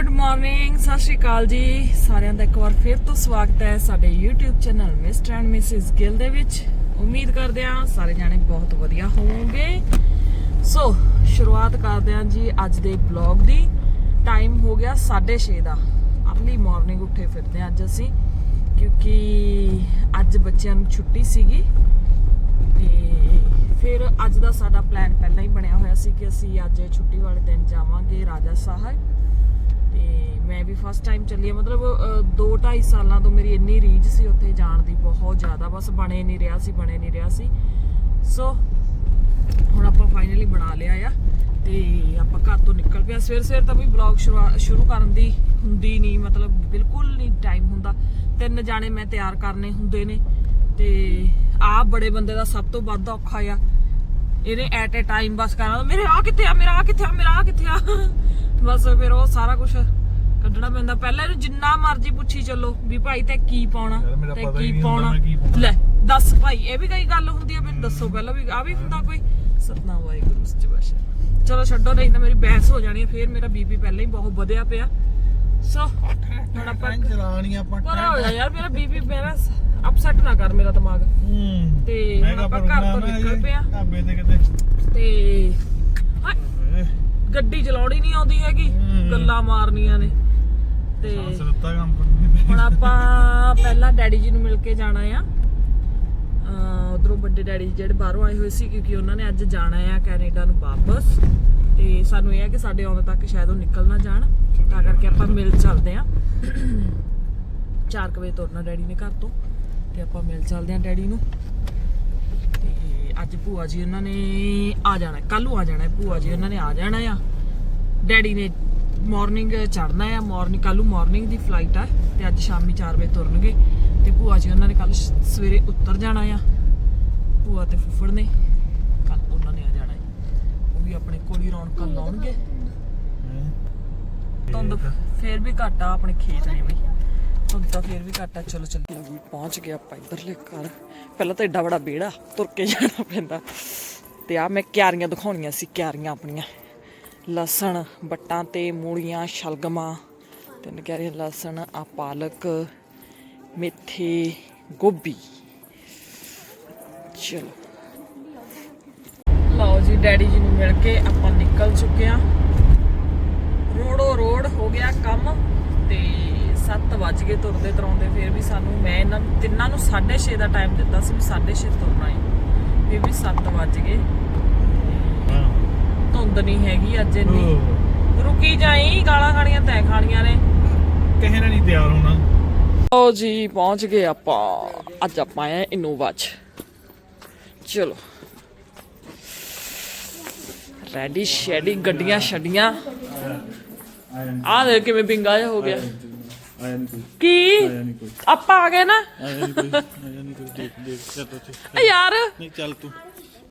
Good morning ਸਤਿ ਸ਼੍ਰੀ ਅਕਾਲ ਜੀ। ਸਾਰਿਆਂ ਦਾ ਇੱਕ ਵਾਰ ਫਿਰ ਤੋਂ ਸਵਾਗਤ ਹੈ ਸਾਡੇ YouTube channel Mr and Mrs Gill ਦੇ ਵਿੱਚ। ਉਮੀਦ ਕਰਦੇ ਹਾਂ ਸਾਰੇ ਜਾਣੇ ਬਹੁਤ ਵਧੀਆ ਹੋਵੋਗੇ। ਸੋ ਸ਼ੁਰੂਆਤ ਕਰਦੇ ਹਾਂ ਜੀ ਅੱਜ ਦੇ ਬਲੌਗ ਦੀ। ਟਾਈਮ ਹੋ ਗਿਆ 6:30 ਦਾ। ਅਰਲੀ ਮਾਰਨਿੰਗ ਉੱਠੇ ਫਿਰਦੇ ਹਾਂ ਅੱਜ ਅਸੀਂ, ਕਿਉਂਕਿ ਅੱਜ ਬੱਚਿਆਂ ਨੂੰ ਛੁੱਟੀ ਸੀਗੀ। ਤੇ ਫਿਰ ਅੱਜ ਦਾ ਸਾਡਾ ਪਲਾਨ ਪਹਿਲਾਂ ਹੀ ਬਣਿਆ ਹੋਇਆ ਸੀ ਕਿ ਅਸੀਂ ਅੱਜ ਛੁੱਟੀ ਵਾਲੇ ਦਿਨ ਜਾਵਾਂਗੇ ਰਾਜਾ ਸਾਹਿਬ। ਤੇ ਮੈਂ ਵੀ ਫਸਟ ਟਾਈਮ ਚੱਲੀ ਆ ਮਤਲਬ 2.5 ਸਾਲਾਂ ਤੋਂ ਮੇਰੀ ਇੰਨੀ ਰੀਝ ਸੀ ਉੱਥੇ ਜਾਣ ਦੀ, ਬਹੁਤ ਜ਼ਿਆਦਾ। ਬਸ ਬਣੇ ਨਹੀਂ ਰਿਹਾ ਸੀ, ਬਣੇ ਨਹੀਂ ਰਿਹਾ ਸੀ। ਸੋ ਹੁਣ ਆਪਾਂ ਫਾਈਨਲੀ ਬਣਾ ਲਿਆ ਆ ਤੇ ਆਪਾਂ ਘਰ ਤੋਂ ਨਿਕਲ ਪਿਆ। ਸਵੇਰ ਸਵੇਰ ਤਾਂ ਵੀ ਬਲੌਗ ਸ਼ੁਰੂ ਕਰਨ ਦੀ ਹੁੰਦੀ ਨਹੀਂ, ਮਤਲਬ ਬਿਲਕੁਲ ਨਹੀਂ ਟਾਈਮ ਹੁੰਦਾ। ਤਿੰਨ ਜਾਣੇ ਮੈਂ ਤਿਆਰ ਕਰਨੇ ਹੁੰਦੇ ਨੇ ਤੇ ਆਪ ਬੜੇ ਬੰਦੇ ਦਾ ਸਭ ਤੋਂ ਵੱਧ ਔਖਾ ਆ। ਇਹਨੇ ਐਟ ਅ ਟਾਈਮ ਬਸ ਕਰਨਾ। ਮੇਰੇ ਆ ਕਿੱਥੇ ਆ, ਮੇਰਾ ਆ ਕਿੱਥੇ ਆ, ਮੇਰਾ ਆ ਕਿੱਥੇ ਆ? ਬਸ ਫਿਰ ਉਹ ਸਾਰਾ ਕੁਝ ਕੱਢਣਾ ਪੈਂਦਾ। ਪਹਿਲਾਂ ਇਹਨੂੰ ਜਿੰਨਾ ਮਰਜ਼ੀ ਪੁੱਛੀ ਚੱਲੋ ਵੀ ਭਾਈ ਤੇ ਕੀ ਪਾਉਣਾ ਯਾਰ ਮੇਰਾ ਤੇ ਪਤਾ ਹੀ ਕੀ ਨਹੀਂ ਹੁੰਦਾ ਪਾਉਣਾ ਮੈਂ ਕੀ ਪਾਉਣਾ। ਲੈ ਦੱਸ ਭਾਈ ਇਹ ਵੀ ਕਈ ਗੱਲ ਹੁੰਦੀ ਆ ਮੈਨੂੰ ਦੱਸੋ ਪਹਿਲਾਂ ਵੀ ਆ ਵੀ ਹੁੰਦਾ ਕੋਈ? ਸਤਨਾਮ ਵਾਹਿਗੁਰੂ ਸੱਚੇ ਪਾਤਸ਼ਾਹ। ਚਲੋ ਛੱਡੋ ਨਹੀਂ ਤਾਂ ਮੇਰੀ ਬਹਿਸ ਹੋ ਜਾਣੀ ਹੈ ਫਿਰ ਮੇਰਾ ਬੀਪੀ ਪਹਿਲਾਂ ਹੀ ਬਹੁਤ ਵਧਿਆ ਪਿਆ। ਸੋ ਹੁਣ ਆਪਾਂ ਚਲਾਣੀ ਆਪਾਂ ਪਰ ਹੋ ਜਾ ਯਾਰ ਮੇਰਾ ਬੀਪੀ ਮੇਰਾ ਅਪਸੈਟ ਨਾ ਕਰ ਮੇਰਾ ਦਿਮਾਗ। ਹੂੰ। ਤੇ ਹੁਣ ਆਪਾਂ ਘਰ ਤੋਂ ਨਿਕਲ ਇਹ ਪਏ ਆ ਢਾਬੇ ਤੇ ਕਿਤੇ ਤੇ ਗੱਡੀ ਚਲਾਉਣੀ ਨਹੀਂ ਆਉਂਦੀ ਹੈਗੀ। ਗੱਲਾਂ ਮਾਰਨੀਆਂ ਨੇ। ਤੇ ਕੰਪਨੀ ਹੁਣ ਆਪਾਂ ਪਹਿਲਾਂ ਡੈਡੀ ਜੀ ਨੂੰ ਮਿਲ ਕੇ ਜਾਣਾ ਆ। ਉਧਰੋਂ ਵੱਡੇ ਡੈਡੀ ਜਿਹੜੇ ਬਾਹਰੋਂ ਆਏ ਹੋਏ ਸੀ ਕਿਉਂਕਿ ਉਹਨਾਂ ਨੇ ਅੱਜ ਜਾਣਾ ਆ ਕੈਨੇਡਾ ਨੂੰ ਵਾਪਸ। ਤੇ ਸਾਨੂੰ ਇਹ ਹੈ ਕਿ ਸਾਡੇ ਆਉਣ ਤੱਕ ਸ਼ਾਇਦ ਉਹ ਨਿਕਲ ਨਾ ਜਾਣ। ਤਾਂ ਕਰਕੇ ਆਪਾਂ ਮਿਲ ਚੱਲਦੇ ਆ। 4 ਵਜੇ ਤੁਰਨਾ ਡੈਡੀ ਨੇ ਘਰ ਤੋਂ। ਤੇ ਆਪਾਂ ਮਿਲ ਚੱਲਦੇ ਆ ਡੈਡੀ ਨੂੰ। ਅੱਜ ਭੂਆ ਜੀ ਉਹਨਾਂ ਨੇ ਆ ਜਾਣਾ ਕੱਲ ਨੂੰ ਆ ਜਾਣਾ ਭੂਆ ਜੀ ਉਹਨਾਂ ਨੇ ਆ ਜਾਣਾ ਆ। ਡੈਡੀ ਨੇ ਮਾਰਨਿੰਗ ਚੜਨਾ ਆ ਮਾਰਨਿੰਗ ਕੱਲ ਨੂੰ ਮਾਰਨਿੰਗ ਦੀ ਫਲਾਈਟ ਆ ਤੇ ਅੱਜ ਸ਼ਾਮੀ 4 ਵਜੇ ਤੁਰਨਗੇ। ਤੇ ਭੂਆ ਜੀ ਉਹਨਾਂ ਨੇ ਕੱਲ ਸਵੇਰੇ ਉੱਤਰ ਜਾਣਾ ਆ। ਭੂਆ ਤੇ ਫੁੱਫੜ ਨੇ ਕੱਲ ਉਹਨਾਂ ਨੇ ਆ ਜਾਣਾ ਹੈ। ਉਹ ਵੀ ਆਪਣੇ ਕੋਲ ਹੀ ਰੌਣਕਾਂ ਲਾਉਣਗੇ। ਧੁੰਦ। ਫੇਰ ਵੀ ਘੱਟ ਆਪਣੇ ਖੇਤ ਨੇ ਬਈ। ਧੁੰਦ ਤਾਂ ਫੇਰ ਵੀ ਘੱਟ ਚਲੋ ਚੱਲੀਏ ਵੀ ਪਹੁੰਚ ਗਿਆ ਆਪਾਂ ਇੱਧਰਲੇ ਘਰ। ਪਹਿਲਾਂ ਤਾਂ ਏਡਾ ਬੜਾ ਵਿਹੜਾ, ਤੁਰ ਕੇ ਜਾਣਾ ਪੈਂਦਾ। ਤੇ ਆ ਮੈਂ ਕਿਆਰੀਆਂ ਦਿਖਾਉਣੀਆਂ ਸੀ, ਕਿਆਰੀਆਂ ਆਪਣੀਆਂ। ਲਸਣ ਬੱਟਾਂ ਤੇ ਮੂਲੀਆਂ, ਸ਼ਲਗਮਾਂ। ਤਿੰਨ ਕਿਆਰੀਆਂ ਲਸਣ ਆ ਪਾਲਕ, ਮੇਥੇ, ਗੋਭੀ। ਚਲੋ। ਲਓ ਜੀ, ਡੈਡੀ ਜੀ ਨੂੰ ਮਿਲ ਕੇ ਆਪਾਂ ਨਿਕਲ ਚੁੱਕੇ ਆ। ਰੋੜੋ ਰੋੜ ਹੋ ਗਿਆ ਕੰਮ ਤੇ 7 ਵੱਜ ਗਏ ਤੁਰਦੇ ਤਰਾਉਂਦੇ ਫਿਰ ਵੀ ਸਾਨੂੰ ਮੈਂ ਇਹਨਾਂ ਨੂੰ ਤਿੰਨਾਂ ਨੂੰ 6:30 ਦਾ ਟਾਈਮ ਦਿੱਤਾ ਸੀ ਵੀ 6:30 ਤੁਰਨਾ ਹੈ। ਫਿਰ ਵੀ 7 ਵੱਜ ਗਏ। ਧੁੰਦ ਨਹੀਂ ਹੈਗੀ ਅੱਜ ਇੰਨੀ। ਰੁਕੀ ਜਾਈ ਗਾਲਾਂ ਖਾਣੀਆਂ ਤੈਂ ਖਾਣੀਆਂ ਨੇ। ਕਿਸੇ ਨੇ ਨਹੀਂ ਤਿਆਰ ਹੋਣਾ। ਓ ਜੀ ਪਹੁੰਚ ਗਏ ਆਪਾਂ। ਅੱਜ ਆਪਾਂ ਆਏ ਇਨੋਵਾ ਚ। ਚਲੋ। ਰੈਡੀ ਸ਼ੈਡੀ ਗੱਡੀਆਂ ਛੱਡੀਆਂ। ਆ ਦੇ ਕਿਵੇਂ ਬਿੰਗਾ ਜਿਹਾ ਹੋ ਗਿਆ। ਆਇਆ ਨਹੀਂ ਕੋਈ। ਕੀ? ਆਇਆ ਨਹੀਂ ਕੋਈ। ਆਪਾਂ ਆ ਗਏ ਨਾ? ਆਇਆ ਨਹੀਂ ਕੋਈ ਆਇਆ ਨਹੀਂ ਕੋਈ। ਦੇਖ ਦੇਖ ਚੱਲ ਉੱਥੇ। ਏ ਯਾਰ। ਨਹੀਂ ਚੱਲ ਤੂੰ।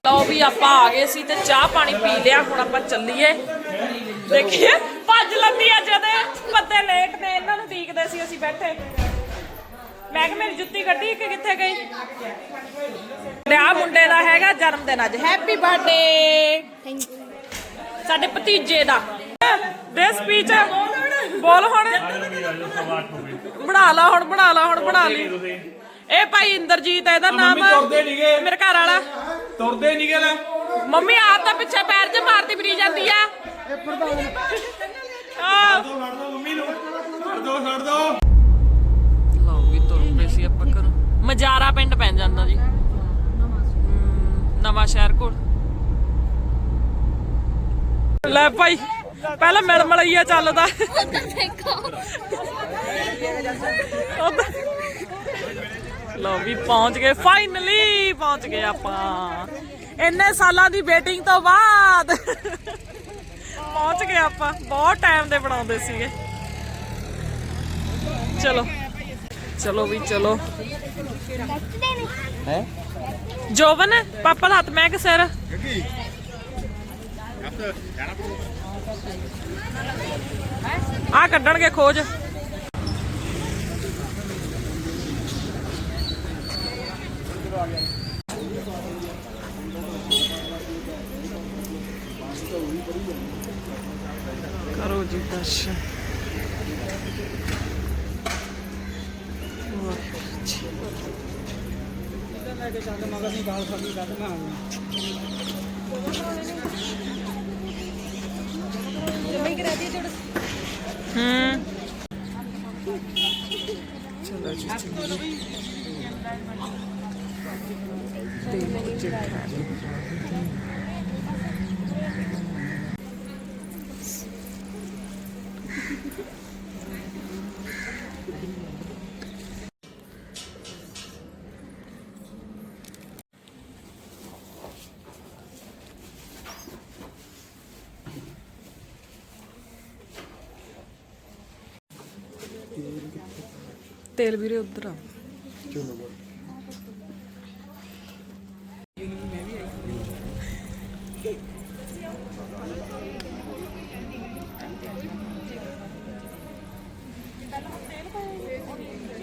ਲਓ ਵੀ ਆਪਾਂ ਆ ਗਏ ਸੀ ਤੇ ਚਾਹ ਪਾਣੀ ਪੀ ਲਿਆ ਹੁਣ ਆਪਾਂ ਚੱਲੀਏ। ਦੇਖੀਏ ਭੱਜ ਲੰਦੀ ਆ ਜਦੇ। ਬੰਦੇ ਲੇਟ ਨੇ ਇਹਨਾਂ ਨੂੰ ਦੀਕਦੇ ਸੀ ਅਸੀਂ ਬੈਠੇ। ਮੈਂ ਕਿ ਮੇਰੀ ਜੁੱਤੀ ਕੱਢੀ ਕਿ ਕਿੱਥੇ ਗਈ? ਤੇ ਆਹ ਮੁੰਡੇ ਦਾ ਹੈਗਾ ਜਨਮ ਦਿਨ ਅੱਜ। ਹੈਪੀ ਬਰਥਡੇ ਸਾਡੇ ਭਤੀਜੇ ਦਾ। ਦੇ ਸਪੀਚ ਬੋਲ ਹੁਣ। ਬਣਾ ਲਾ ਹੁਣ ਬਣਾ ਲਾ ਹੁਣ ਬਣਾ ਲਈ। ਇਹ ਭਾਈ ਇੰਦਰਜੀਤ ਹੈ ਇਹਦਾ ਨਾਮ ਤੁਰਦੇ ਨੀਗੇ। ਮੇਰੇ ਘਰ ਵਾਲਾ। ਤੁਰਦੇ ਨਹੀਂ ਗਏ ਲੈ ਮੰਮੀ ਆਪ ਤਾਂ ਪਿੱਛੇ ਪੈਰ 'ਚ ਮਾਰਦੀ ਫਰੀ ਜਾਂਦੀ ਆ। ਆ ਛੱਡ ਦੋ ਮੰਮੀ ਨੂੰ। ਛੱਡ ਦੋ ਛੱਡ ਦੋ। ਲਓ ਵੀ ਤੁਰ ਪਏ ਸੀ ਆਪਾਂ ਘਰੋਂ। ਮਜਾਰਾ ਪਿੰਡ ਪੈ ਜਾਂਦਾ ਜੀ। ਨਵਾਂ ਸ਼ਹਿਰ ਕੋਲ। ਲੈ ਭਾਈ। ਪਹਿਲਾਂ ਮਿਲ ਮਲਈਆ ਚੱਲਦਾ। ਲਓ ਵੀ ਪਹੁੰਚ ਗਏ ਫਾਈਨਲੀ ਪਹੁੰਚ ਗਏ ਆਪਾਂ। ਇੰਨੇ ਸਾਲਾਂ ਦੀ ਵੇਟਿੰਗ ਤੋਂ ਬਾਅਦ ਪਹੁੰਚ ਗਏ ਆਪਾਂ। ਬਹੁਤ ਟਾਈਮ ਦੇ ਬਣਾਉਂਦੇ ਸੀਗੇ। ਚਲੋ ਚਲੋ ਵੀ ਚਲੋ। ਹੈ? ਜੋਬਨ ਪਾਪਾ ਦਾ ਹੱਥ ਮੈਂ ਕਿ ਸਿਰ। आ क्डन गे खोज करो जी दर्श मगर नहीं बाहर सभी कहते ਤੇਲ ਵੀਰੇ ਉਧਰ ਆ।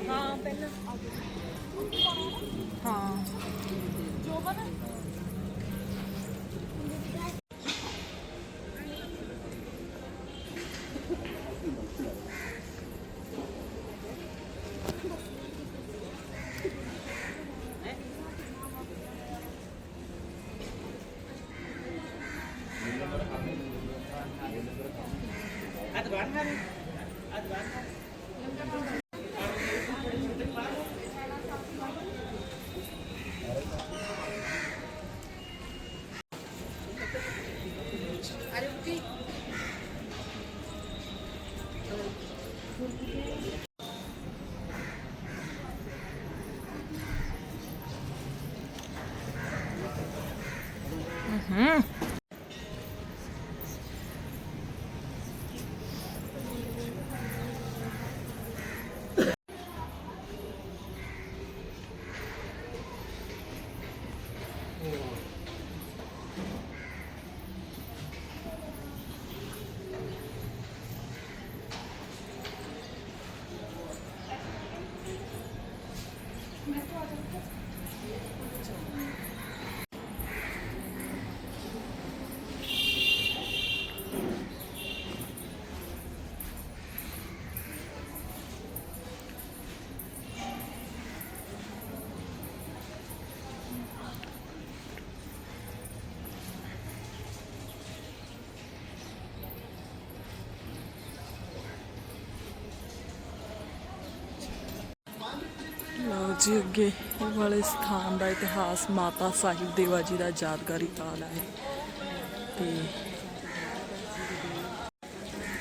ਹਾਂ ਪਹਿਲਾਂ। ਹਾਂ। ਹੂੰ yeah. ਜੀ ਅੱਗੇ ਇਹ ਵਾਲੇ ਸਥਾਨ ਦਾ ਇਤਿਹਾਸ ਮਾਤਾ ਸਾਹਿਬ ਦੇਵਾ ਜੀ ਦਾ ਯਾਦਗਾਰੀ ਤਾਲ ਹੈ। ਤੇ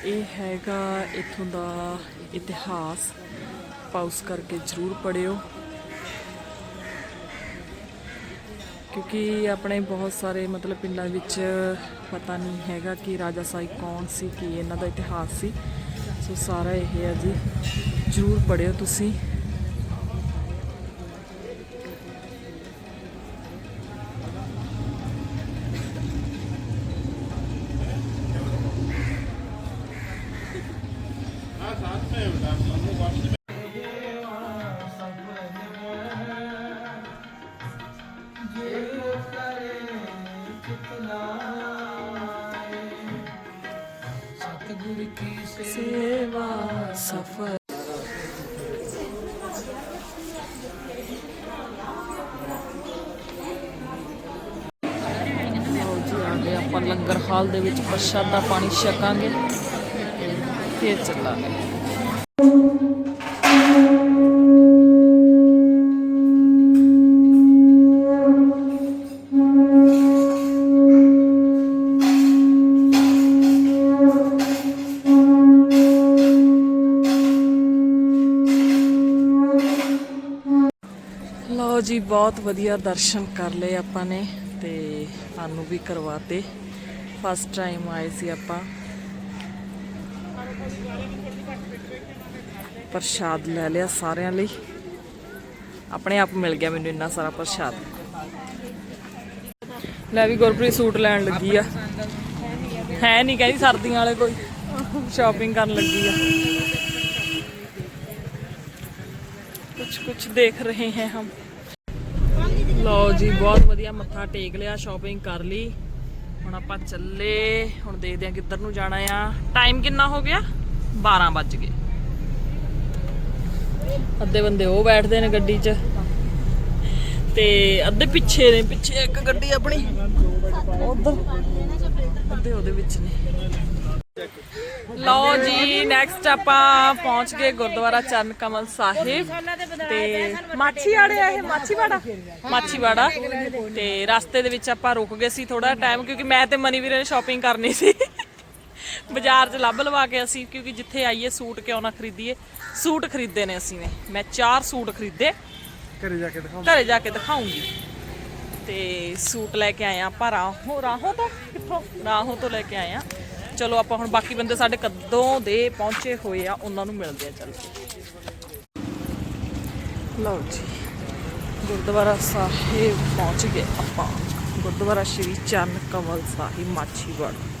ਇਹ ਹੈਗਾ ਇਥੋਂ ਦਾ ਇਤਿਹਾਸ। ਪਾਉਸ ਕਰਕੇ ਜ਼ਰੂਰ ਪੜਿਓ ਕਿਉਂਕਿ ਆਪਣੇ ਬਹੁਤ ਸਾਰੇ ਮਤਲਬ ਪਿੰਡਾਂ ਵਿੱਚ ਪਤਾ ਨਹੀਂ ਹੈਗਾ ਕਿ ਰਾਜਾ ਸਾਹਿਬ ਕੌਣ ਸੀ, ਕੀ ਇਹਨਾਂ ਦਾ ਇਤਿਹਾਸ ਸੀ। ਸੋ ਸਾਰਾ ਇਹ ਹੈ ਜੀ। ਜ਼ਰੂਰ ਪੜਿਓ ਤੁਸੀਂ। ਸਤਿਗੁਰ ਕੀ ਸੇਵਾ ਸਫਰ ਆਪਾਂ ਲੰਗਰ ਹਾਲ ਦੇ ਵਿੱਚ ਪ੍ਰਸ਼ਾਦਾ ਪਾਣੀ ਛਕਾਂਗੇ ਫੇਰ ਚੱਲਾਂਗੇ। ਜੀ, ਬਹੁਤ ਵਧੀਆ ਦਰਸ਼ਨ ਕਰ ਲਏ ਆਪਾਂ ਨੇ ਤੇ ਸਾਨੂੰ ਵੀ ਕਰਵਾਤੇ। ਫਸਟ ਟਾਈਮ ਆਏ ਸੀ ਆਪਾਂ। ਪ੍ਰਸ਼ਾਦ ਲੈ ਲਿਆ ਸਾਰਿਆਂ ਲਈ। ਆਪਣੇ ਆਪ ਮਿਲ ਗਿਆ ਮੈਨੂੰ ਇੰਨਾ ਸਾਰਾ ਪ੍ਰਸ਼ਾਦ। ਲੈ ਵੀ ਗੁਰਪ੍ਰੀਤ ਸੂਟ ਲੈਣ ਲੱਗੀ ਆ। ਹੈ ਨਹੀਂ, ਕਹਿੰਦੀ ਸਰਦੀਆਂ ਵਾਲੇ ਕੋਈ। ਸ਼ਾਪਿੰਗ ਕਰਨ ਲੱਗੀ ਆ। ਕੁਛ ਕੁਛ ਦੇਖ ਰਹੇ ਹਾਂ ਹਮ। ਲਓ ਜੀ ਬਹੁਤ ਵਧੀਆ ਮੱਥਾ ਟੇਕ ਲਿਆ ਸ਼ਾਪਿੰਗ ਕਰ ਲਈ। ਹੁਣ ਆਪਾਂ ਚੱਲੇ ਹੁਣ ਦੇਖਦੇ ਆ ਕਿੱਧਰ ਨੂੰ ਜਾਣਾ ਆ। ਟਾਈਮ ਕਿੰਨਾ ਹੋ ਗਿਆ? 12 ਵੱਜ ਗਏ। ਅੱਧੇ ਬੰਦੇ ਉਹ ਬੈਠਦੇ ਨੇ ਗੱਡੀ 'ਚ। ਤੇ ਅੱਧੇ ਪਿੱਛੇ ਨੇ ਪਿੱਛੇ ਇੱਕ ਗੱਡੀ ਆਪਣੀ। ਉਧਰ। ਅੱਧੇ ਉਹਦੇ ਵਿੱਚ ਨੇ। ਲਓ ਜੀ ਨੈਕਸਟ ਆਪਾਂ ਪਹੁੰਚ ਗਏ ਗੁਰਦੁਆਰਾ ਚਰਨ ਕਮਲ ਸਾਹਿਬ ਤੇ ਮਾਛੀਵਾੜੇ ਆ ਇਹ ਮਾਛੀਵਾੜਾ? ਮਾਛੀਵਾੜਾ। ਤੇ ਰਸਤੇ ਦੇ ਵਿੱਚ ਆਪਾਂ ਰੁਕ ਗਏ ਸੀ ਥੋੜਾ ਟਾਈਮ ਕਿਉਂਕਿ ਮੈਂ ਤੇ ਮਨੀ ਵੀਰੇ ਨੇ ਸ਼ਾਪਿੰਗ ਕਰਨੀ ਸੀ। ਬਾਜ਼ਾਰ 'ਚ ਲੱਭ ਲਵਾ ਕੇ ਅਸੀਂ ਕਿਉਂਕਿ ਜਿੱਥੇ ਆਈਏ ਸੂਟ ਕਿਉਂ ਨਾ ਖਰੀਦੀਏ? ਸੂਟ ਖਰੀਦੇ ਨੇ ਅਸੀਂ ਨੇ। ਮੈਂ ਚਾਰ ਸੂਟ ਖਰੀਦੇ। ਘਰੇ ਜਾ ਕੇ ਦਿਖਾਓ ਘਰੇ ਜਾ ਕੇ ਦਿਖਾਉਂਗੀ। ਤੇ ਸੂਟ ਲੈ ਕੇ ਆਏ ਆ ਆਪਾਂ ਰਾਹੋਂ। ਰਾਹੋਂ ਤੋਂ ਕਿੱਥੋਂ? ਰਾਹੋਂ ਤੋਂ ਲੈ ਕੇ ਆਏ ਆ। ਚਲੋ ਆਪਾਂ ਹੁਣ ਬਾਕੀ ਬੰਦੇ ਸਾਡੇ ਕਦੋਂ ਦੇ ਪਹੁੰਚੇ ਹੋਏ ਆ, ਉਹਨਾਂ ਨੂੰ ਮਿਲਦੇ ਆ, ਚਲੋ। ਲਓ ਜੀ, ਗੁਰਦੁਆਰਾ ਸਾਹਿਬ ਪਹੁੰਚ ਗਏ ਆਪਾਂ। ਗੁਰਦੁਆਰਾ ਸ਼੍ਰੀ ਚਰਨ ਕਮਲ ਸਾਹਿਬ, ਮਾਛੀਵਾੜਾ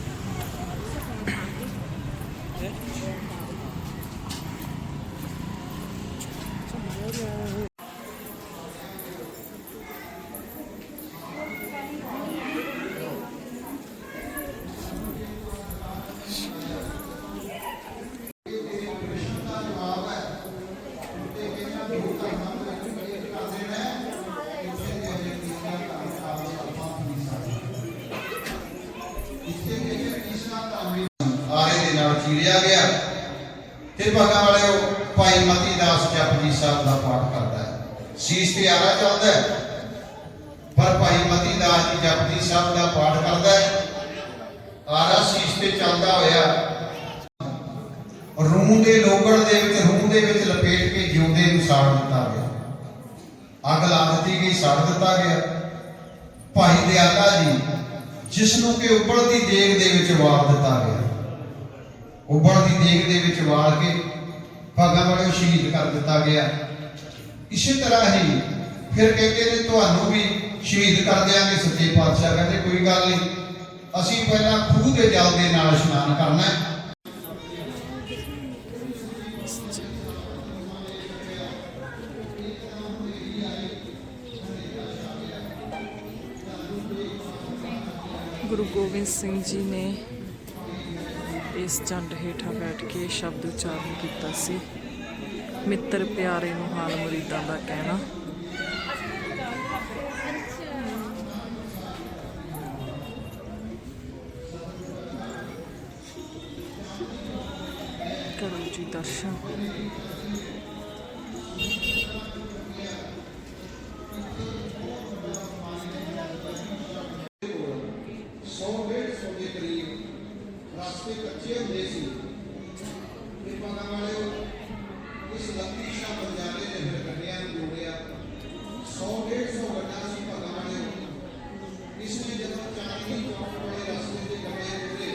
ਆਰੇ ਦੇ ਨਾਲ ਚੀਰਿਆ ਗਿਆ ਫਿਰ ਭਾਗਾਂ ਵਾਲਿਓ ਭਾਈ ਮਤੀ ਦਾਸ ਜਪਜੀ ਸਾਹਿਬ ਦਾ ਪਾਠ ਕਰਦਾ ਹੈ ਸੀਸ ਤੇ ਆਰਾ ਚੱਲਦਾ ਹੈ ਪਰ ਭਾਈ ਮਤੀ ਜਪਜੀ ਸਾਹਿਬ ਦਾ ਪਾਠ ਕਰਦਾ ਹੈ। ਆਰਾ ਸੀਸ ਤੇ ਚੱਲਦਾ ਹੋਇਆ। ਰੂਹ ਦੇ ਲੋਗੜ ਦੇ ਵਿੱਚ, ਰੂਹ ਦੇ ਵਿੱਚ ਲਪੇਟ ਕੇ ਜਿਉਂਦੇ ਨੂੰ ਸਾੜ ਦਿੱਤਾ ਗਿਆ। ਅੱਗ ਲਾ ਦਿੱਤੀ ਗਈ, ਸਾੜ ਦਿੱਤਾ ਗਿਆ। ਭਾਈ ਦਿਆਲਾ ਜੀ ਜਿਸ ਨੂੰ ਕਿ ਉੱਬਲਦੀ ਦੇਗ ਦੇ ਵਿੱਚ ਵਾਰ ਦਿੱਤਾ ਗਿਆ। ਉੱਬਲਦੀ ਦੇਗ ਦੇ ਵਿੱਚ ਵਾਰ ਕੇ ਭਾਗਾਂ ਵਾਲੇ ਸ਼ਹੀਦ ਕਰ ਦਿੱਤਾ ਗਿਆ। ਇਸੇ ਤਰ੍ਹਾਂ ਹੀ ਫਿਰ ਕਹਿੰਦੇ ਨੇ, ਤੁਹਾਨੂੰ ਵੀ ਸ਼ਹੀਦ ਕਰ ਦਿਆਂਗੇ ਸੱਚੇ ਪਾਤਸ਼ਾਹ ਕਹਿੰਦੇ, ਕੋਈ ਗੱਲ ਨਹੀਂ। ਅਸੀਂ ਪਹਿਲਾਂ ਖੂਹ ਦੇ ਜਲ ਦੇ ਨਾਲ ਇਸ਼ਨਾਨ ਕਰਨਾ ਹੈ। ਗੁਰੂ ਗੋਬਿੰਦ ਸਿੰਘ ਜੀ ਨੇ ਇਸ ਝੰਡ ਹੇਠਾਂ ਬੈਠ ਕੇ ਸ਼ਬਦ ਉਚਾਰਨ ਕੀਤਾ ਸੀ, ਮਿੱਤਰ ਪਿਆਰੇ ਨੂੰ ਹਾਲ ਮੁਰੀਦਾਂ ਦਾ ਕਹਿਣਾ। ਕਰੀਬ ਰਸਤੇ ਕੱਚੇ ਹੁੰਦੇ ਸੀ ਇਹ ਭਾਗਾਂ ਵਾਲੇ ਇਸ ਲੰਬੀ ਸ਼ਾਹ ਬੰਜਾਰੇ ਨੇ ਫਿਰ ਗੱਡੀਆਂ ਨੂੰ ਜੋੜਿਆ 100 150 ਗੱਡਾ ਸੀ ਭਾਗਾਂ ਵਾਲੇ ਇਸ ਨੇ ਜਦੋਂ ਚਾਂਦਨੀ ਚੌਕ ਵਾਲੇ ਰਸਤੇ ਤੇ ਗੱਡੇ ਜੋੜੇ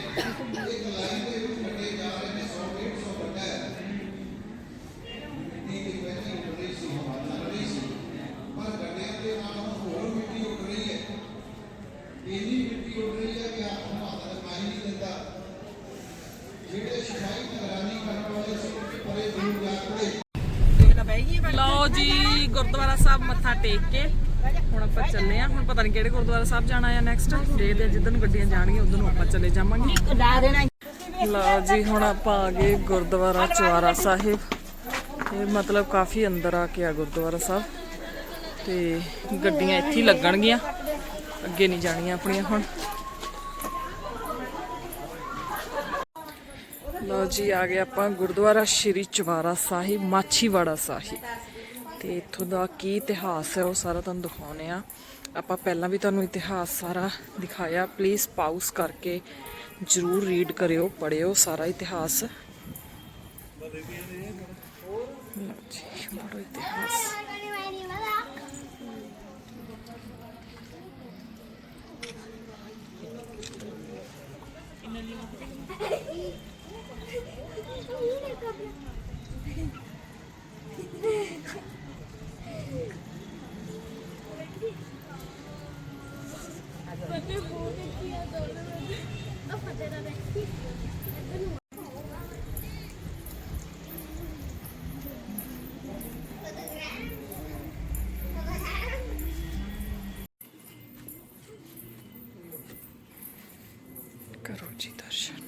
ਇੱਕ ਲਾਈਨ ਦੇ ਵਿੱਚ ਗੱਡੇ ਜਾ ਰਹੇ ਨੇ 100 150 ਗੱਡਾ ਹੈ ਮਿੱਟੀ ਦੀ ਪਹਿਲੀ ਉੱਡ ਰਹੀ ਸੀ ਹਵਾ ਚੱਲ ਰਹੀ ਸੀ ਪਰ ਗੱਡਿਆਂ ਦੇ ਨਾਲ ਹੋਰ ਮਿੱਟੀ ਉੱਡ ਰਹੀ ਹੈ ਇੰਨੀ ਮਿੱਟੀ ਉੱਡ ਰਹੀ ਹੈ ਕਿ ਆਪ ਨੂੰ ਹੱਥ ਦਿਖਾਈ ਨਹੀਂ ਦਿੰਦਾ ਜਿਹੜੇ ਸਿਖਾਈ ਨਿਗਰਾਨੀ ਕਰਨ ਵਾਲੇ ਸੀ ਉਹ ਪਰੇ ਦੂਰ ਜਾ ਖੜੇ ਲਓ ਜੀ, ਗੁਰਦੁਆਰਾ ਸਾਹਿਬ ਮੱਥਾ ਟੇਕ ਕੇ ਹੁਣ ਆਪਾਂ ਚੱਲੇ ਆ ਹੁਣ ਪਤਾ ਨਹੀਂ ਕਿਹੜੇ ਗੁਰਦੁਆਰਾ ਸਾਹਿਬ ਜਾਣਾ ਆ ਨੈਕਸਟ ਦੇਖਦੇ ਆ ਜਿੱਧਰ ਗੱਡੀਆਂ ਜਾਣਗੀਆਂ ਉਧਰ ਆਪਾਂ ਚਲੇ ਜਾਵਾਂਗੇ। ਲਓ ਜੀ, ਹੁਣ ਆਪਾਂ ਆ ਗਏ ਗੁਰਦੁਆਰਾ ਚਵਾਰਾ ਸਾਹਿਬ। ਇਹ ਮਤਲਬ ਕਾਫੀ ਅੰਦਰ ਆ ਕੇ ਆ ਗੁਰਦੁਆਰਾ ਸਾਹਿਬ। ਤੇ ਗੱਡੀਆਂ ਇੱਥੇ ਲੱਗਣਗੀਆਂ। ਅੱਗੇ ਨਹੀਂ ਜਾਣੀਆਂ ਆਪਣੀਆਂ ਹੁਣ। ਲਓ ਜੀ, ਆ ਗਏ ਆਪਾਂ ਗੁਰਦੁਆਰਾ ਸ਼੍ਰੀ ਚਵਾਰਾ ਸਾਹਿਬ, ਮਾਛੀਵਾੜਾ ਸਾਹਿਬ। ਤੇ ਇੱਥੋਂ ਦਾ ਕੀ ਇਤਿਹਾਸ ਹੈ, ਉਹ ਸਾਰਾ ਤੁਹਾਨੂੰ ਦਿਖਾਉਨੇ ਆ ਆਪਾਂ ਪਹਿਲਾਂ ਵੀ ਤੁਹਾਨੂੰ ਇਤਿਹਾਸ ਸਾਰਾ ਦਿਖਾਇਆ। ਪਲੀਜ਼ ਪਾਉਸ ਕਰਕੇ ਜਰੂਰ ਰੀਡ ਕਰਿਓ ਪੜਿਓ ਸਾਰਾ ਇਤਿਹਾਸ। ਲਓ ਜੀ ਬੜਾ ਇਤਿਹਾਸ। ਕਰੋ ਜੀ ਦਰਸ਼ਨ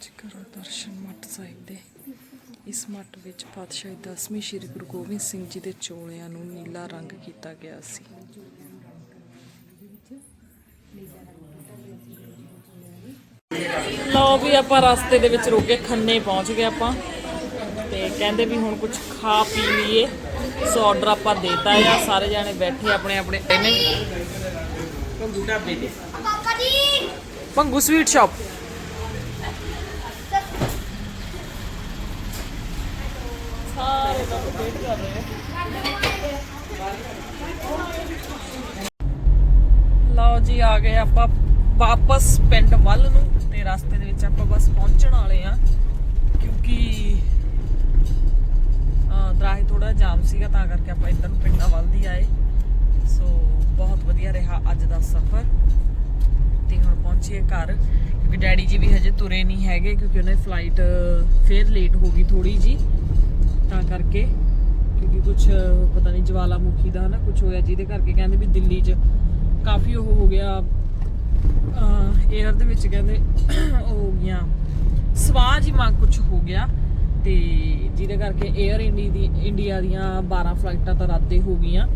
ਜੀ ਕਰੋ ਦਰਸ਼ਨ ਮੱਠ ਸਾਹਿਬ ਦੇ ਇਸ ਮੱਠ ਵਿੱਚ ਪਾਤਸ਼ਾਹੀ ਦਸਵੀਂ ਸ੍ਰੀ ਗੁਰੂ ਗੋਬਿੰਦ ਸਿੰਘ ਜੀ ਦੇ ਚੋਲਿਆਂ ਨੂੰ ਨੀਲਾ ਰੰਗ ਕੀਤਾ ਗਿਆ ਸੀ। ਲਓ ਵੀ ਆਪਾਂ ਰਸਤੇ ਦੇ ਵਿੱਚ ਰੁਕੇ ਖੰਨੇ ਪਹੁੰਚ ਗਏ ਆਪਾਂ। ਤੇ ਕਹਿੰਦੇ ਵੀ ਹੁਣ ਕੁਝ ਖਾ ਪੀ ਲਈਏ। ਸੋ ਆਰਡਰ ਆਪਾਂ ਦੇਤਾ ਆ ਸਾਰੇ ਜਾਣੇ ਬੈਠੇ ਆਪਣੇ ਆਪਣੇ ਨੇ ਭੰਗੂ ਢਾਬੇ ਤੇ। ਪੰਗੂ ਸਵੀਟ ਸ਼ਾਪ ਸਾਰੇ ਲੋਕ ਵੇਟ ਕਰ ਰਹੇ ਲਓ ਜੀ, ਆ ਗਏ ਆਪਾਂ ਵਾਪਸ ਪਿੰਡ ਵੱਲ ਨੂੰ ਤੇ ਰਸਤੇ ਦੇ ਵਿੱਚ ਆਪਾਂ ਬਸ ਪਹੁੰਚਣ ਵਾਲੇ ਆ ਕਿਉਂਕਿ, ਅਹ, ਦਰਾਹੇ ਥੋੜਾ ਜਾਮ ਸੀਗਾ, ਤਾਂ ਕਰਕੇ ਆਪਾਂ ਇੱਧਰ ਨੂੰ ਪਿੰਡਾਂ ਵੱਲ ਦੀ ਆਏ। ਸੋ ਬਹੁਤ ਵਧੀਆ ਰਿਹਾ ਅੱਜ ਦਾ ਸਫ਼ਰ। ਤੇ ਹੁਣ ਪਹੁੰਚੀਏ ਘਰ, ਕਿਉਂਕਿ ਡੈਡੀ ਜੀ ਵੀ ਹਜੇ ਤੁਰੇ ਨਹੀਂ ਹੈਗੇ, ਕਿਉਂਕਿ ਉਹਨਾਂ ਦੀ ਫਲਾਈਟ ਫੇਰ ਲੇਟ ਹੋ ਗਈ ਥੋੜੀ ਜੀ ਤਾਂ ਕਰਕੇ। ਕਿਉਂਕਿ ਕੁਝ ਪਤਾ ਨਹੀਂ, ਜਵਾਲਾਮੁਖੀ ਦਾ ਨਾ ਕੁਝ ਹੋਇਆ ਜਿਹਦੇ ਕਰਕੇ ਕਹਿੰਦੇ ਵੀ ਦਿੱਲੀ 'ਚ ਕਾਫੀ ਉਹ ਹੋ ਗਿਆ 에ਅਰ ਦੇ ਵਿੱਚ ਕਹਿੰਦੇ ਉਹ ਹੋ ਗਿਆ ਸਵਾਹ ਜੀ ਮਾਂ ਕੁਝ ਹੋ ਗਿਆ ਤੇ ਜਿਹਦੇ ਕਰਕੇ 에ਅਰ ਇੰਡੀ ਦੀ ਇੰਡੀਆ ਦੀਆਂ 12 ਫਲਾਈਟਾਂ ਤਾਂ ਰੱਦੇ ਹੋ ਗਈਆਂ।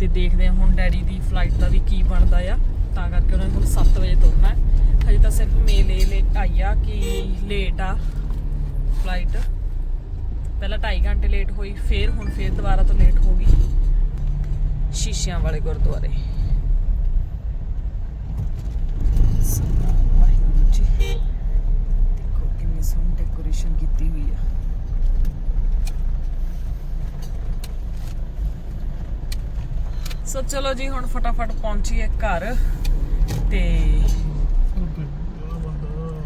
ਤੇ ਦੇਖਦੇ ਹਾਂ ਹੁਣ ਡੈਡੀ ਦੀ ਫਲਾਈਟ ਦਾ ਵੀ ਕੀ ਬਣਦਾ ਆ। ਤਾਂ ਕਰਕੇ ਉਹਨਾਂ ਨੇ ਹੁਣ 7 ਵਜੇ ਤੁਰਨਾ ਹੈ। ਹਜੇ ਤਾਂ ਸਿਰਫ ਮੇਲੇ ਇਹ ਲੇਟ ਆਈ ਆ ਕਿ ਲੇਟ ਆ ਫਲਾਈਟ ਪਹਿਲਾਂ 2.5 ਘੰਟੇ ਲੇਟ ਹੋਈ ਫੇਰ ਹੁਣ ਫੇਰ ਦੁਬਾਰਾ ਤੋਂ ਲੇਟ ਹੋ ਗਈ। ਸ਼ੀਸ਼ਿਆਂ ਵਾਲੇ ਗੁਰਦੁਆਰੇ। ਦੇਖੋ ਕਿੰਨੀ ਸੋਹਣੀ ਡੈਕੋਰੇਸ਼ਨ ਕੀਤੀ ਹੋਈ ਆ। ਸੋ ਚਲੋ ਜੀ ਹੁਣ ਫਟਾਫਟ ਪਹੁੰਚੀਏ ਘਰ ਤੇ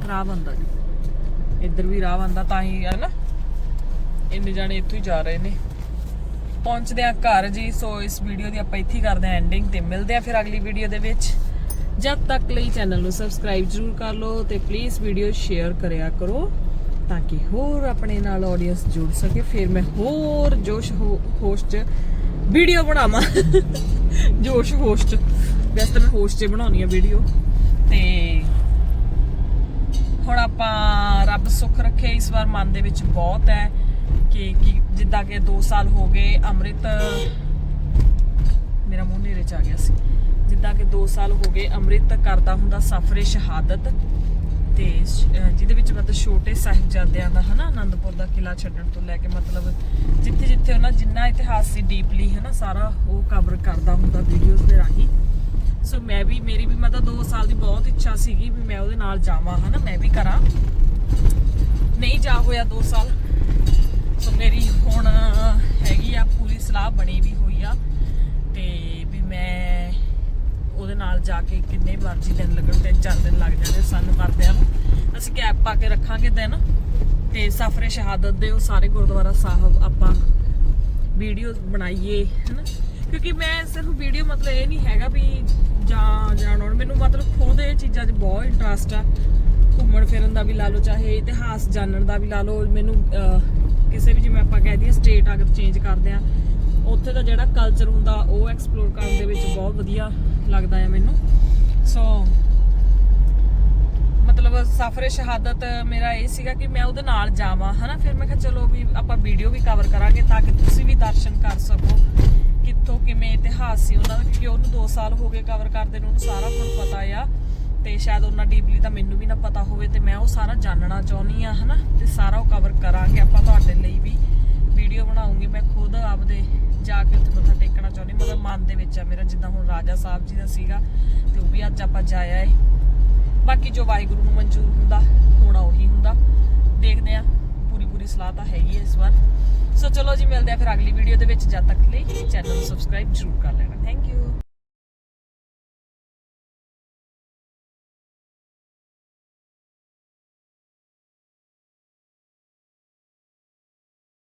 ਰਾਹ ਬੰਦਾ ਜੀ। ਇੱਧਰ ਵੀ ਰਾਹ ਬੰਦਾ ਤਾਂ ਹੀ ਹੈ ਨਾ। ਇੰਨੇ ਜਾਣੇ ਇੱਥੋਂ ਹੀ ਜਾ ਰਹੇ ਨੇ। ਪਹੁੰਚਦੇ ਆ ਘਰ ਜੀ ਸੋ ਇਸ ਵੀਡੀਓ ਦੀ ਆਪਾਂ ਇੱਥੇ ਕਰਦੇ ਆ ਐਂਡਿੰਗ ਤੇ ਮਿਲਦੇ ਆ ਫਿਰ ਅਗਲੀ ਵੀਡੀਓ ਦੇ ਵਿੱਚ। ਜਦ ਤੱਕ ਲਈ ਚੈਨਲ ਨੂੰ ਸਬਸਕ੍ਰਾਈਬ ਜਰੂਰ ਕਰ ਲਓ ਤੇ ਪਲੀਜ਼ ਵੀਡੀਓ ਸ਼ੇਅਰ ਕਰਿਆ ਕਰੋ ਤਾਂ ਕਿ ਹੋਰ ਆਪਣੇ ਨਾਲ ਆਡੀਅנס ਜੁੜ ਸਕੇ। ਫਿਰ ਮੈਂ ਹੋਰ ਜੋਸ਼ ਹੋਸ਼ 'ਚ ਵੀਡੀਓ ਬਣਾਵਾਂ। ਜੋਸ਼ ਹੋਸਟ ਵੈਸੇ ਤਾਂ ਮੈਂ ਹੋਸਟ ਹੀ ਬਣਾਉਣੀ ਆ ਵੀਡੀਓ ਤੇ ਹੁਣ ਆਪਾਂ ਰੱਬ ਸੁੱਖ ਰੱਖੇ, ਇਸ ਵਾਰ ਮਨ ਦੇ ਵਿੱਚ ਬਹੁਤ ਹੈ। ਕਿ ਕਿ ਜਿੱਦਾਂ ਕਿ 2 ਸਾਲ ਹੋ ਗਏ ਅੰਮ੍ਰਿਤ ਮੇਰਾ ਮੂੰਹ ਨੇਰੇ ਚ ਆ ਗਿਆ ਸੀ। ਜਿੱਦਾਂ ਕਿ 2 ਸਾਲ ਹੋ ਗਏ ਅੰਮ੍ਰਿਤ ਕਰਦਾ ਹੁੰਦਾ ਸਫਰੇ ਸ਼ਹਾਦਤ ਤੇ ਜਿਹਦੇ ਵਿੱਚ ਮਤਲਬ ਛੋਟੇ ਸਾਹਿਬਜ਼ਾਦਿਆਂ ਦਾ ਹਨਾ ਆਨੰਦਪੁਰ ਦਾ ਕਿਲਾ ਛੱਡਣ ਤੋਂ ਲੈ ਕੇ ਮਤਲਬ ਜਿੱਥੇ ਜਿੱਥੇ ਉਹਨਾਂ ਜਿੰਨਾ ਇਤਿਹਾਸ ਸੀ ਡੀਪਲੀ ਹਨਾ ਸਾਰਾ ਉਹ ਕਵਰ ਕਰਦਾ ਹੁੰਦਾ ਵੀਡੀਓਜ਼ ਦੇ ਰਾਹੀਂ। ਸੋ ਮੈਂ ਵੀ ਮੇਰੀ ਵੀ ਮਤਲਬ 2 ਸਾਲ ਦੀ ਬਹੁਤ ਇੱਛਾ ਸੀਗੀ ਵੀ ਮੈਂ ਉਹਦੇ ਨਾਲ ਜਾਵਾਂ ਹਨਾ, ਮੈਂ ਵੀ ਕਰਾਂ। ਨਹੀਂ ਜਾ ਹੋਇਆ 2 ਸਾਲ। ਸੋ ਮੇਰੀ ਹੁਣ ਹੈਗੀ ਆ, ਪੂਰੀ ਸਲਾਹ ਬਣੀ ਵੀ ਹੋਈ ਆ ਤੇ ਵੀ ਮੈਂ ਉਹਦੇ ਨਾਲ ਜਾ ਕੇ ਕਿੰਨੇ ਮਰਜ਼ੀ ਦਿਨ ਲੱਗਣ ਤਿੰਨ ਚਾਰ ਦਿਨ ਲੱਗ ਜਾਣੇ ਸਾਨੂੰ ਕਰਦਿਆਂ ਨੂੰ। ਅਸੀਂ ਕੈਬ ਪਾ ਕੇ ਰੱਖਾਂਗੇ ਦਿਨ ਤੇ ਸਫਰੇ ਸ਼ਹਾਦਤ ਦੇ ਉਹ ਸਾਰੇ ਗੁਰਦੁਆਰਾ ਸਾਹਿਬ ਆਪਾਂ ਵੀਡੀਓ ਬਣਾਈਏ, ਹਨਾ? ਕਿਉਂਕਿ ਮੈਂ ਸਿਰਫ ਵੀਡੀਓ ਮਤਲਬ ਇਹ ਨਹੀਂ ਹੈਗਾ ਵੀ ਜਾਂ ਜਾਣ ਆਉਣ। ਮੈਨੂੰ ਮਤਲਬ ਖੁਦ ਇਹ ਚੀਜ਼ਾਂ 'ਚ ਬਹੁਤ ਇੰਟਰਸਟ ਆ। ਘੁੰਮਣ ਫਿਰਨ ਦਾ ਵੀ ਲਾ ਲਓ, ਚਾਹੇ ਇਤਿਹਾਸ ਜਾਣਨ ਦਾ ਵੀ ਲਾ ਲਓ, ਮੈਨੂੰ ਕਿਸੇ ਵੀ ਜਿਵੇਂ ਆਪਾਂ ਕਹਿ ਦਈਏ ਸਟੇਟ ਅਗਰ ਚੇਂਜ ਕਰਦੇ ਆ, ਉੱਥੇ ਦਾ ਜਿਹੜਾ ਕਲਚਰ ਹੁੰਦਾ, ਉਹ ਐਕਸਪਲੋਰ ਕਰਨ ਦੇ ਵਿੱਚ ਬਹੁਤ ਵਧੀਆ ਲੱਗਦਾ ਹੈ ਮੈਨੂੰ। ਸੋ ਮਤਲਬ ਸਫਰੇ ਸ਼ਹਾਦਤ ਮੇਰਾ ਇਹ ਸੀਗਾ ਕਿ ਮੈਂ ਉਹਦੇ ਨਾਲ ਜਾਵਾਂ, ਹਨਾ? ਫਿਰ ਮੈਂ ਕਿਹਾ ਚਲੋ ਵੀ ਆਪਾਂ ਵੀਡੀਓ ਵੀ ਕਵਰ ਕਰਾਂਗੇ ਤਾਂ ਕਿ ਤੁਸੀਂ ਵੀ ਦਰਸ਼ਨ ਕਰ ਸਕੋ ਕਿੱਥੋਂ ਕਿਵੇਂ ਇਤਿਹਾਸ ਸੀ ਉਹਨਾਂ ਦਾ, ਕਿਉਂਕਿ ਉਹਨੂੰ 2 ਸਾਲ ਹੋ ਗਏ ਕਵਰ ਕਰਦੇ ਨੂੰ, ਉਹਨੂੰ ਸਾਰਾ ਕੁਝ ਪਤਾ ਆ। ਤੇ ਸ਼ਾਇਦ ਉਹਨਾਂ ਡੀਪਲੀ ਤਾਂ ਮੈਨੂੰ ਵੀ ਨਾ ਪਤਾ ਹੋਵੇ ਤੇ ਮੈਂ ਉਹ ਸਾਰਾ ਜਾਣਨਾ ਚਾਹੁੰਦੀ ਆ ਹਨਾ? ਤੇ ਸਾਰਾ ਉਹ ਕਵਰ ਕਰਾਂਗੇ ਆਪਾਂ ਤੁਹਾਡੇ ਲਈ ਵੀ। ਵੀਡੀਓ ਬਣਾਉਂਗੀ ਮੈਂ ਖੁਦ ਆਪਦੇ ਜਾ ਕੇ ਉੱਥੇ ਮੱਥਾ ਟੇਕਣਾ ਚਾਹੁੰਦੀ ਮਤਲਬ ਮਨ ਦੇ ਵਿੱਚ ਆ ਮੇਰਾ, ਜਿੱਦਾਂ ਹੁਣ ਰਾਜਾ ਸਾਹਿਬ ਜੀ ਦਾ ਸੀਗਾ ਤੇ ਉਹ ਵੀ ਅੱਜ ਆਪਾਂ ਜਾਇਆ ਏ। ਬਾਕੀ ਜੋ ਵਾਹਿਗੁਰੂ ਨੂੰ ਮਨਜ਼ੂਰ ਹੁੰਦਾ, ਹੋਣਾ ਉਹੀ ਹੁੰਦਾ। ਦੇਖਦੇ ਆ ਪੂਰੀ ਪੂਰੀ ਸਲਾਹ ਤਾਂ ਹੈਗੀ ਹੈ ਇਸ ਵਾਰ। ਸੋ ਚਲੋ ਜੀ, ਮਿਲਦੇ ਆ ਫਿਰ ਅਗਲੀ ਵੀਡੀਓ ਦੇ ਵਿੱਚ। ਜਦ ਤੱਕ ਲਈ, ਚੈਨਲ ਨੂੰ ਸਬਸਕ੍ਰਾਈਬ ਜ਼ਰੂਰ ਕਰ ਲੈਣਾ। Thank you